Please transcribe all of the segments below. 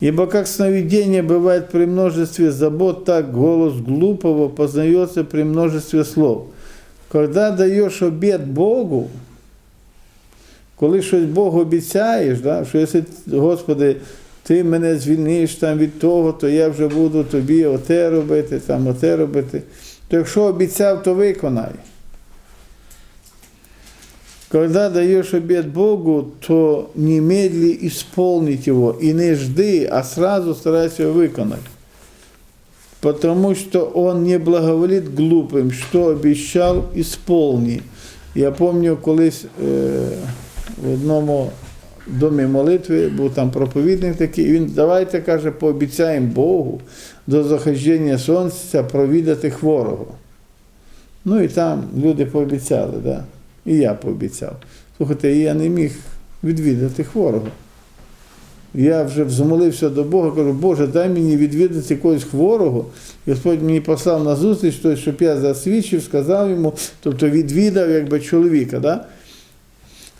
Ибо как сновидение бывает при множестве забот, так голос глупого познается при множестве слов. Когда даєш обід Богу, коли щось Богу обіцяєш, да, що якщо, Господи, ти мене звільниш там від того, то я вже буду тобі оте робити, там оте робити. То якщо обіцяв, то виконай. Когда даешь обед Богу, то немедли исполнить его и не жди, а сразу старайся его выполнить. Потому что он не благоволит глупым, что обещал, исполни. Я пам'ятаю, колись е, в одному домі молитви був там проповідник такий, і він давайте каже, пообіцяємо Богу до заходження сонця провідати хворого. Ну і там люди пообіцяли, да? І я пообіцяв. Слухайте, я не міг відвідати хворого. Я вже взмолився до Бога, кажу, Боже, дай мені відвідати якогось хворого. Господь мені послав на зустріч, той, щоб я засвідчив, сказав йому, тобто відвідав якби чоловіка. Да?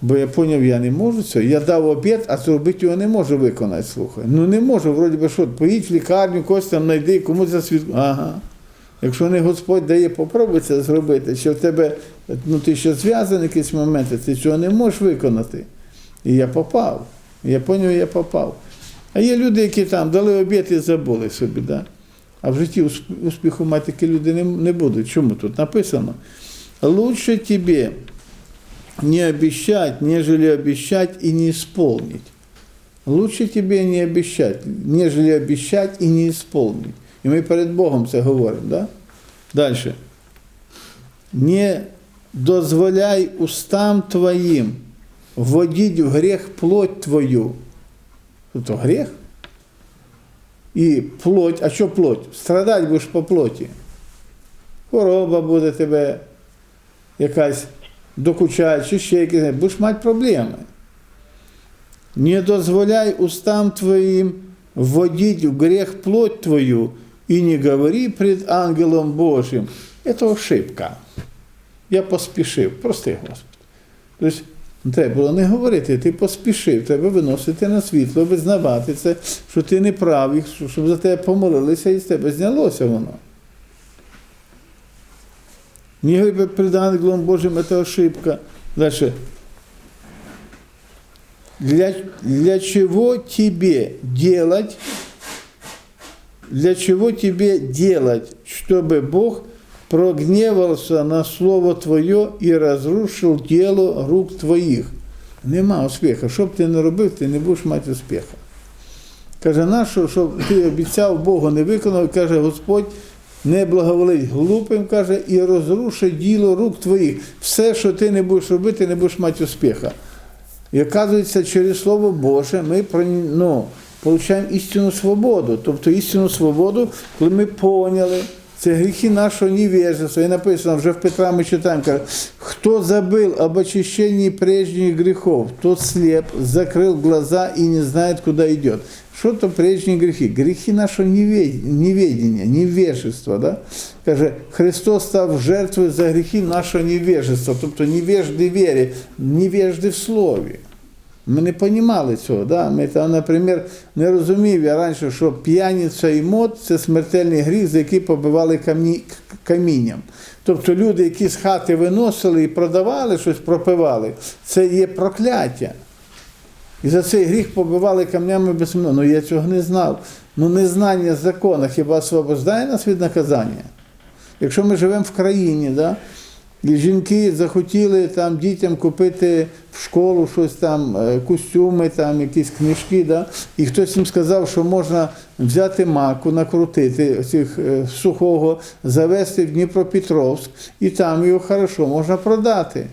Бо я зрозумів, я не можу це. Я дав обід, а зробити його не можу виконати, слухай. Ну не можу, вроді би що, поїдь в лікарню, когось там знайди, комусь засвідку. Ага. Якщо не Господь дає, попробуй це зробити, що в тебе, ну ти ще зв'язаний якісь моменти, ти цього не можеш виконати. І я попав. Я зрозумів, я попав. А є люди, які там дали обід і забули собі, да? а в житті успіху мати такі люди не, не будуть. Чому тут написано? Лучше тебе не обещать, нежели обещать и не исполнить. Лучше тебе не обещать, нежели обещать и не исполнить. І ми перед Богом це говоримо. Да? Далі. Не дозволяй устам твоїм вводить в грех плоть твою. Тобто грех. І плоть, а що плоть? Страдати будеш по плоті. Хвороба буде тебе якась докучати, чи ще якісь, будеш мати проблеми. Не дозволяй устам твоим вводить в грех плоть твою и не говори пред ангелом Божьим. Это ошибка. Я поспішив, прости Господи. Тобто, треба було не говорити, ти поспішив, треба виносити на світло, визнавати це, що ти не правий, щоб за тебе помолилися і з тебе знялося воно. Не говори пред ангелом Божьим, это ошибка. Дальше. Для, для чего тебе делать, для чего тебе делать, чтобы Бог прогневался на Слово Твое і разрушил діло рук Твоїх? Нема успіху. Що б ти не робив, ти не будеш мати успіху. Каже, нащо, щоб ти обіцяв Богу, не виконав, каже Господь, не благоволить глупим, каже, і розрушить діло рук твоїх. Все, що ти не будеш робити, не будеш мати успіха. І оказується, через Слово Боже ми ну, получаємо істинну свободу. Тобто істинну свободу, коли ми поняли, це гріхи нашого невежества. І написано вже в Петра ми читаємо, каже, хто забив об очищении прежних грехов, тот слеп, закрыл глаза и не знает, куда идет. Что то прежние грехи? Грехи нашего невед- неведения, невежества. Да? Каже, Христос став жертвою за гріхи нашого невежества, тобто невежди в вірі, невежди в слові. Ми не розуміли цього. Да? Ми там, наприклад, не розумів я раніше, що п'яниця і мод це смертельний гріх, за який побивали камні, камінням. Тобто люди, які з хати виносили і продавали щось, пропивали, це є прокляття. І за цей гріх побивали камнями безсмертно. Ну я цього не знав. Ну незнання закону хіба освобождає нас від наказання? Якщо ми живемо в країні, да, і жінки захотіли там дітям купити в школу щось там, е, костюми, там, якісь книжки, да, і хтось їм сказав, що можна взяти маку, накрутити цих е, сухого, завести в Дніпропетровськ, і там його хорошо можна продати.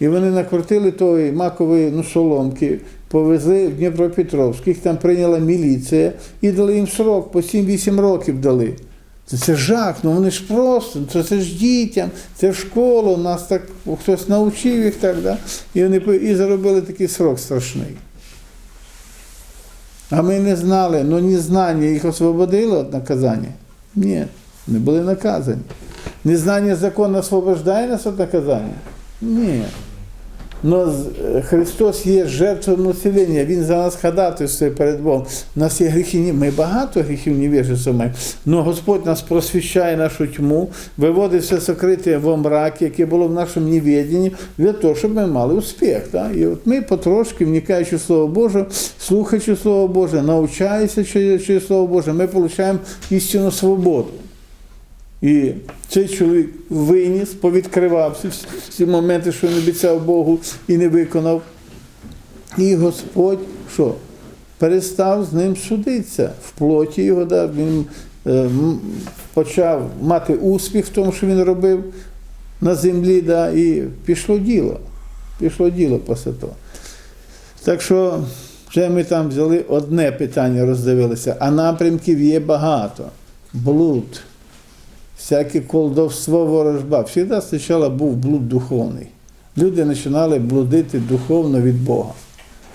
І вони накрутили тої макової ну, соломки, повезли в Дніпропетровськ, їх там прийняла міліція і дали їм срок, по 7-8 років дали. Це, це жах, ну вони ж просто, це, це ж дітям, це школу, нас так хтось навчив їх так, да? і вони і заробили такий срок страшний. А ми не знали, ну незнання їх освободило від наказання? Ні, не були наказані. Незнання закону освобождає нас від наказання? Ні. Но Христос є жертвою населення, Він за нас ходатайствує перед Богом. У нас є гріхи, ми багато гріхів невіжества маємо, але Господь нас просвіщає нашу тьму, виводить все сокрите во мрак, яке було в нашому невіденні, для того, щоб ми мали успіх. Так? І от ми потрошки, вникаючи в Слово Боже, слухаючи Слово Боже, через Слово Боже, ми отримуємо істинну свободу. І цей чоловік виніс, повідкривав всі, всі моменти, що він обіцяв Богу і не виконав. І Господь що? Перестав з ним судитися. В плоті його да, він е, почав мати успіх в тому, що він робив на землі, да, і пішло діло. Пішло діло після того. Так що вже ми там взяли одне питання, роздивилися, а напрямків є багато. Блуд, всяке колдовство, ворожба. Всегда спочатку був блуд духовний. Люди починали блудити духовно від Бога.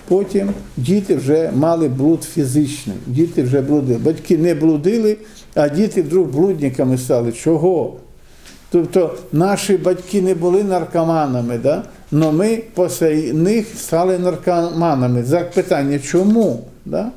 Потім діти вже мали блуд фізичний, діти вже блудили. Батьки не блудили, а діти вдруг блудниками стали. Чого? Тобто наші батьки не були наркоманами, да? але ми після них стали наркоманами. За питання, чому? Да?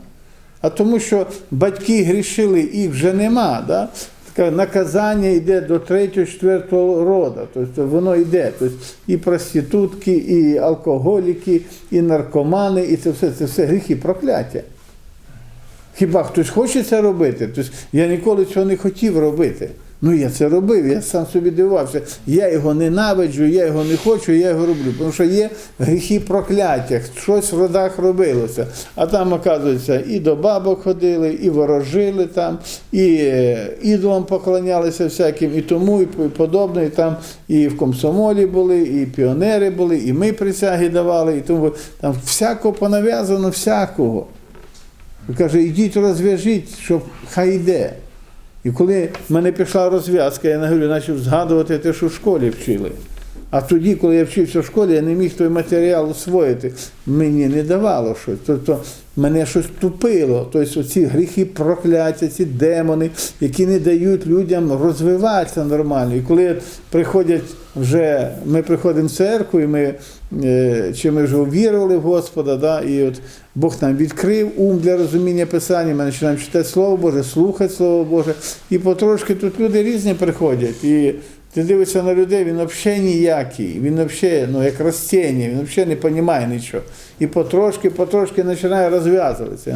А тому що батьки грішили, їх вже нема. Да? Таке наказання йде до третього, четвертого роду. Тобто воно йде. Тобто і проститутки, і алкоголіки, і наркомани, і це все, це все гріхи прокляття. Хіба хтось хоче це робити? Тобто я ніколи цього не хотів робити. Ну я це робив, я сам собі дивувався. Я його ненавиджу, я його не хочу, я його роблю. Тому що є гріхи прокляття, щось в родах робилося. А там, оказується, і до бабок ходили, і ворожили там, і е, ідолам поклонялися всяким, і тому, і подобне. І там і в комсомолі були, і піонери були, і ми присяги давали, і тому там всякого понав'язано, всякого. Каже, ідіть розв'яжіть, щоб хай йде. І коли в мене пішла розв'язка, я говорю, почав згадувати те, що в школі вчили. А тоді, коли я вчився в школі, я не міг той матеріал освоїти. Мені не давало щось. Тобто мене щось тупило. Тобто ці гріхи прокляття, ці демони, які не дають людям розвиватися нормально. І коли приходять вже, ми приходимо в церкву, і ми, е, чи ми вже увірували в Господа, да, і от Бог нам відкрив ум для розуміння Писання, ми починаємо читати Слово Боже, слухати Слово Боже. І потрошки тут люди різні приходять. І ти дивишся на людей, він взагалі ніякий, він взагалі, ну, як растіння, він взагалі не розуміє нічого. І потрошки, потрошки починає розв'язуватися.